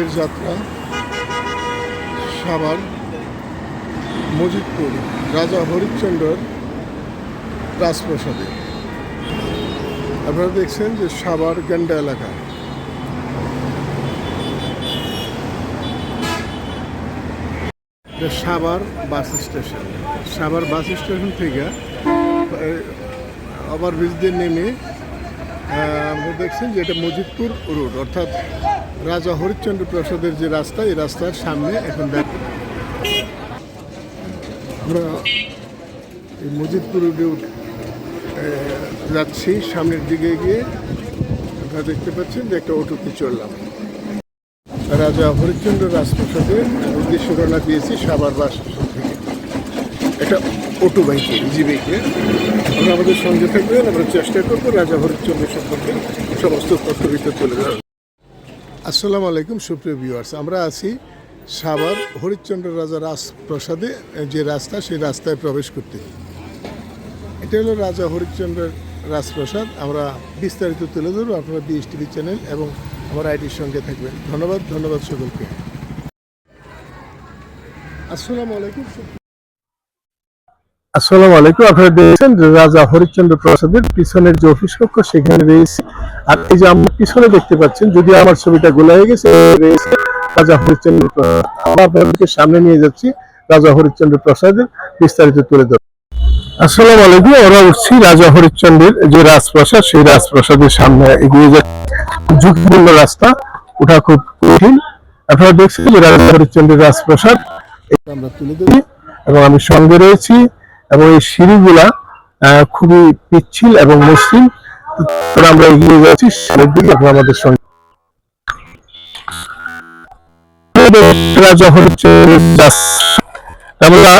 আজকের যাত্রা সাভার, মজিদপুর, রাজা হরিশ্চন্দ্রর রাজপ্রসাদে। আপনারা দেখছেন যে সাভার গেন্ডা এলাকা। Savar bus station. Savar bus station থেকে ওভার ব্রিজ দিয়ে নেমে আমরা দেখছেন যে এটা মজিদপুর রোড, অর্থাৎ রাজা হরিশ্চন্দ্র প্রসাদের যে রাস্তা, এই রাস্তার সামনে এখন দেখ আমরা এই মজিদপুর রোডে যাচ্ছি, সামনের দিকে গিয়ে আপনারা দেখতে পাচ্ছেন যে একটা অটোতে চললাম। রাজা হরিশ্চন্দ্র রাজপ্রাসাদের উদ্দেশ্যে রওনা দিয়েছি সাবার বাস থেকে। একটা অটো বাইকে, ইজি বাইকে। আমরা আমাদের সঙ্গে থাকবেন, আমরা চেষ্টা করব রাজা হরিশ্চন্দ্র সম্পর্কে সমস্ত তথ্য ভিতরে তুলে ধরার। আসসালামু আলাইকুম, সুপ্রিয় ভিউয়ার্স। আমরা আছি সাভার হরিশ্চন্দ্র রাজা রাজপ্রাসাদে, যে রাস্তা, সেই রাস্তায় প্রবেশ করতে। এটা হলো রাজা হরিশ্চন্দ্রের রাজপ্রসাদ। আমরা বিস্তারিত তুলে ধরবো আপনারা বিএস টিভি চ্যানেল এবং আমার আইডির সঙ্গে থাকবেন। ধন্যবাদ ধন্যবাদ সকলকে। আসসালামু আলাইকুম আসসালামু আলাইকুম। আপনারা দেখছেন রাজা হরিশ্চন্দ্র প্রসাদের পিছনের যে অফিস কক্ষ, সেখানে রয়েছে। আর এই যে আমরা পিছনে দেখতে পাচ্ছেন, যদি আমার ছবিটা গোলা হয়ে গেছে রয়েছে রাজা হরিশ্চন্দ্র প্রসাদ। আপনাদেরকে সামনে নিয়ে যাচ্ছি রাজা হরিশ্চন্দ্র প্রসাদের বিস্তারিত তুলে ধরবো আসসালামু আলাইকুম। আমরা উঠছি রাজা হরিশ্চন্দ্রের যে রাজপ্রাসাদ, সেই রাজপ্রাসাদের সামনে এগিয়ে যাচ্ছে ঝুঁকিপূর্ণ রাস্তা, ওঠা খুব কঠিন। আপনারা দেখছেন যে রাজা হরিশ্চন্দ্রের রাজপ্রাসাদ। এটা আমরা তুলে ধরি। এবং আমি সঙ্গে রয়েছি এবং এই সিঁড়িগুলা খুবই পিচ্ছিল এবং মসৃণ। আমরা এগিয়ে যাচ্ছি সামনের দিকে আপনারা আমাদের সঙ্গে হরিশ্চন্দ্রের আমরা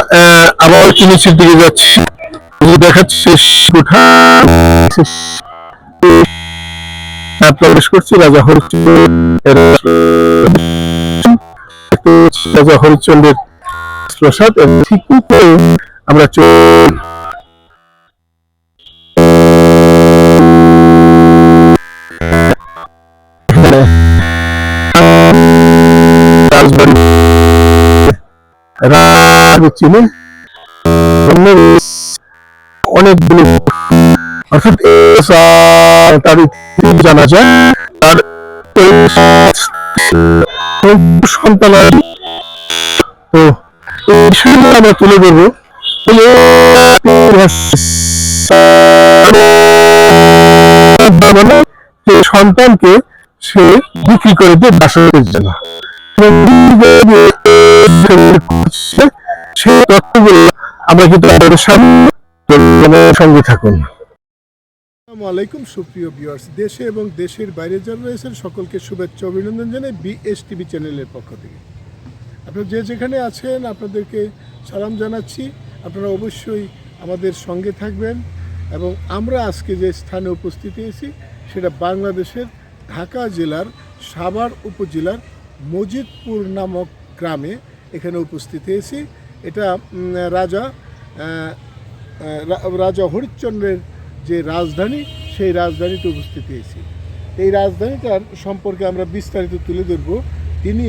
আবার নিচের দিকে যাচ্ছি। দেখাচ্ছে প্রবেশ করছি রাজা হরিশ্চন্দ্রের একটু রাজা হরিশ্চন্দ্রের প্রসাদ এবং ঠিক আমরা চল। চিনে অনেকগুলো অর্থাৎ তার জানা যায় তার সন্তান আছে। তো এই বিষয়গুলো আমরা তুলে ধরবো। সন্তানকে সে বিক্রি করে দিয়ে বাসকের জন্য তথ্যগুলো আমরা কিন্তু সঙ্গে থাকুন। আলাইকুম, সুপ্রিয় ভিউয়ার্স দেশে এবং দেশের বাইরে যারা রয়েছেন, সকলকে শুভেচ্ছা, অভিনন্দন জানাই বিএস টিভি চ্যানেলের পক্ষ থেকে। আপনারা যে যেখানে আছেন, আপনাদেরকে সালাম জানাচ্ছি। আপনারা অবশ্যই আমাদের সঙ্গে থাকবেন এবং আমরা আজকে যে স্থানে উপস্থিত হয়েছি, সেটা বাংলাদেশের ঢাকা জেলার সাভার উপজেলার মজিদপুর নামক গ্রামে এখানে উপস্থিত হয়েছি। এটা রাজা রাজা হরিশ্চন্দ্রের যে রাজধানী, সেই রাজধানীতে উপস্থিত হয়েছি। এই রাজধানীটার সম্পর্কে আমরা বিস্তারিত তুলে ধরব। তিনি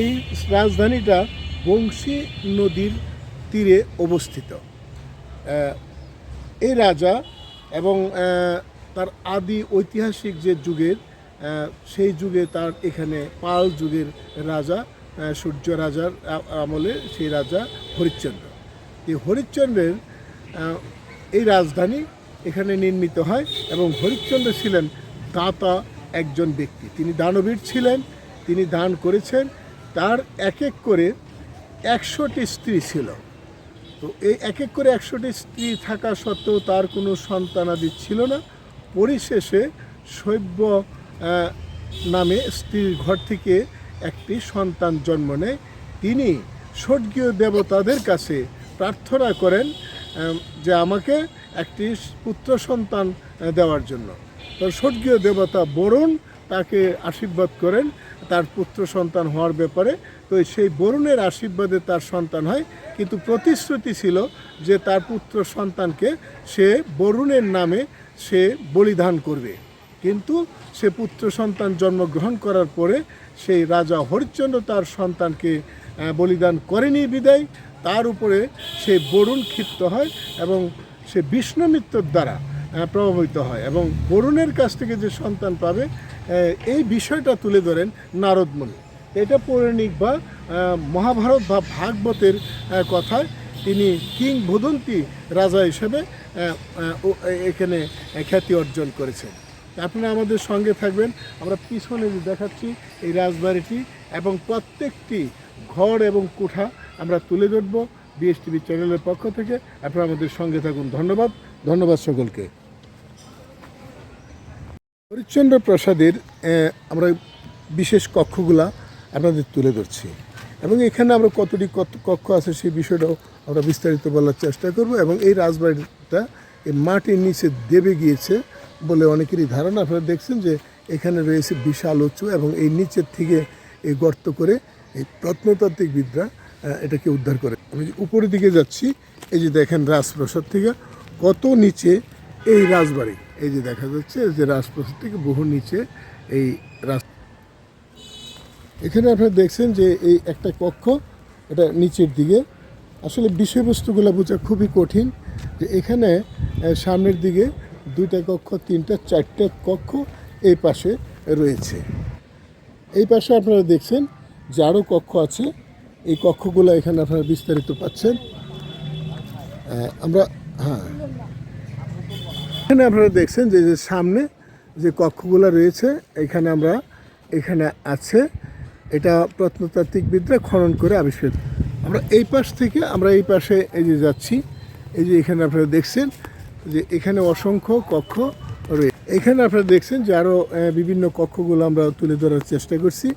এই রাজধানীটা বংশী নদীর তীরে অবস্থিত। এই রাজা এবং তার আদি ঐতিহাসিক যে যুগের সেই যুগে তার এখানে পাল যুগের রাজা সূর্য রাজার আমলে সেই রাজা হরিশ্চন্দ্র। এই হরিশ্চন্দ্রের এই রাজধানী এখানে নির্মিত হয় এবং হরিশ্চন্দ্র ছিলেন দাতা একজন ব্যক্তি। তিনি দানবীর ছিলেন, তিনি দান করেছেন। তার এক এক করে একশোটি স্ত্রী ছিল। তো এই এক এক করে একশোটি স্ত্রী থাকা সত্ত্বেও তার কোনো সন্তানাদি ছিল না। পরিশেষে শৈব্য নামে স্ত্রীর ঘর থেকে একটি সন্তান জন্ম নেয়। তিনি স্বর্গীয় দেবতাদের কাছে প্রার্থনা করেন যে আমাকে একটি পুত্র সন্তান দেওয়ার জন্য। তো স্বর্গীয় দেবতা বরুণ তাকে আশীর্বাদ করেন তার পুত্র সন্তান হওয়ার ব্যাপারে, তো সেই বরুণের আশীর্বাদে তার সন্তান হয়। কিন্তু প্রতিশ্রুতি ছিল যে তার পুত্র সন্তানকে সে বরুণের নামে সে বলিদান করবে। কিন্তু সে পুত্র সন্তান জন্মগ্রহণ করার পরে সেই রাজা হরিশ্চন্দ্র তার সন্তানকে বলিদান করেনি বিদায়। তার উপরে সে বরুণ ক্ষিপ্ত হয় এবং সে বিষ্ণুমিত্রর দ্বারা প্রভাবিত হয় এবং বরুণের কাছ থেকে যে সন্তান পাবে এই বিষয়টা তুলে ধরেন নারদমণি এটা পৌরাণিক বা মহাভারত বা ভাগবতের কথায় তিনি কিং ভদন্তী রাজা হিসেবে এখানে খ্যাতি অর্জন করেছেন। আপনারা আমাদের সঙ্গে থাকবেন। আমরা পিছনে যে দেখাচ্ছি এই রাজবাড়িটি এবং প্রত্যেকটি ঘর এবং কোঠা আমরা তুলে ধরবো বিএসটিভি চ্যানেলের পক্ষ থেকে। আপনারা আমাদের সঙ্গে থাকুন। ধন্যবাদ। ধন্যবাদ সকলকে। হরিশ্চন্দ্র প্রসাদের আমরা বিশেষ কক্ষগুলা আপনাদের তুলে ধরছি। এবং এখানে আমরা কতটি কত কক্ষ আছে সেই বিষয়টাও আমরা বিস্তারিত বলার চেষ্টা করব এবং এই রাজবাড়িটা এই মাটির নিচে দেবে গিয়েছে বলে অনেকেরই ধারণা। আপনারা দেখছেন যে এখানে রয়েছে বিশাল উঁচু এবং এই নিচের থেকে এই গর্ত করে এই প্রত্নতাত্ত্বিকবিদরা আহ, এটাকে উদ্ধার করে। আমি উপরের দিকে যাচ্ছি এই যে দেখেন রাজপ্রাসাদ থেকে কত নিচে এই রাজবাড়ি, এই যে দেখা যাচ্ছে যে রাজপ্রাসাদ থেকে বহু নিচে এই রাজ এখানে আপনারা দেখছেন যে এই একটা কক্ষ, এটা নিচের দিকে। আসলে বিষয়বস্তুগুলো বোঝা খুবই কঠিন যে এখানে সামনের দিকে দুইটা কক্ষ, তিনটা, চারটা কক্ষ এই পাশে রয়েছে। এই পাশে আপনারা দেখছেন যে আরও কক্ষ আছে। এই কক্ষগুলো এখানে আপনারা বিস্তারিত পাচ্ছেন। আমরা হ্যাঁ। এখানে আপনারা দেখছেন যে যে সামনে যে কক্ষগুলো রয়েছে, এখানে আমরা, এখানে আছে, এটা প্রত্নতাত্ত্বিকবিদরা খনন করে আবিষ্কার আমরা এই পাশ থেকে, আমরা এই পাশে এই যে যাচ্ছি, এই যে এখানে আপনারা দেখছেন যে এখানে অসংখ্য কক্ষ রয়েছে এখানে আপনারা দেখছেন যে আরও বিভিন্ন কক্ষগুলো আমরা তুলে ধরার চেষ্টা করছি।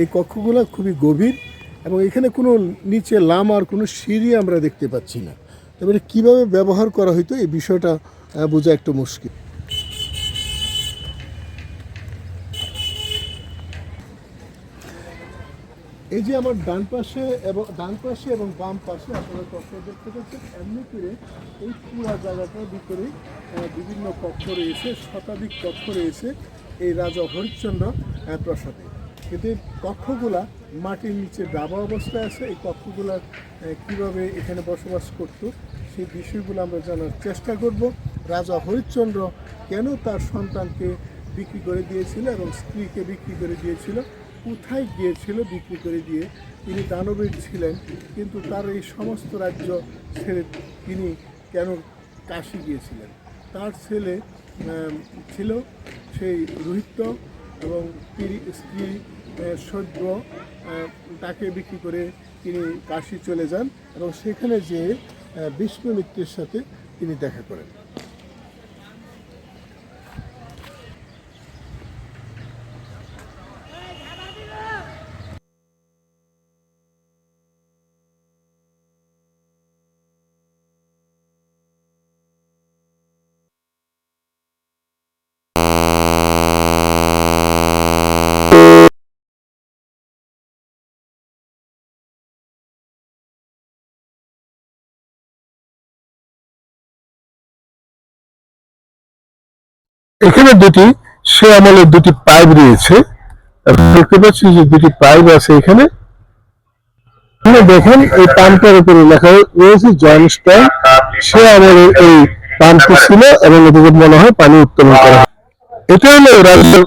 এই কক্ষগুলো খুবই গভীর এবং এখানে কোনো নিচে লামার কোনো সিঁড়ি আমরা দেখতে পাচ্ছি না। তবে কীভাবে ব্যবহার করা হইতো এই বিষয়টা বোঝা একটু মুশকিল। এই যে আমার ডান পাশে এবং ডান পাশে এবং বাম পাশে আপনারা কক্ষ দেখতে পাচ্ছেন, এমনি করে এই পুরা জায়গাটার ভিতরে বিভিন্ন কক্ষ রয়েছে, শতাধিক কক্ষ রয়েছে, এই রাজা হরিশ্চন্দ্র প্রাসাদে। কিন্তু কক্ষগুলা মাটির নিচে দাবা অবস্থায় আছে। এই কক্ষগুলা কীভাবে এখানে বসবাস করত, সেই বিষয়গুলো আমরা জানার চেষ্টা করব। রাজা হরিশ্চন্দ্র কেন তার সন্তানকে বিক্রি করে দিয়েছিল এবং স্ত্রীকে বিক্রি করে দিয়েছিল? কোথায় গিয়েছিল বিক্রি করে দিয়ে? তিনি দানবীর ছিলেন, কিন্তু তার এই সমস্ত রাজ্য ছেড়ে তিনি কেন কাশি গিয়েছিলেন? তার ছেলে ছিল সেই রোহিত এবং স্ত্রী সদ্য তাকে বিক্রি করে তিনি কাশি চলে যান এবং সেখানে যেয়ে বিষ্ণু মিত্রের সাথে তিনি দেখা করেন। এখানে দুটি সে আমলের দুটি পাইপ রয়েছে। দেখতে পাচ্ছি যে দুটি পাইপ আছে এখানে। দেখেন এই পাম্পের উপরে লেখা রয়েছে জন স্ট্যান্ড সে আমলের এই পাম্পটি ছিল এবং এটাকে মনে হয় পানি উত্তোলন করা। এটা হলো রাজ্যের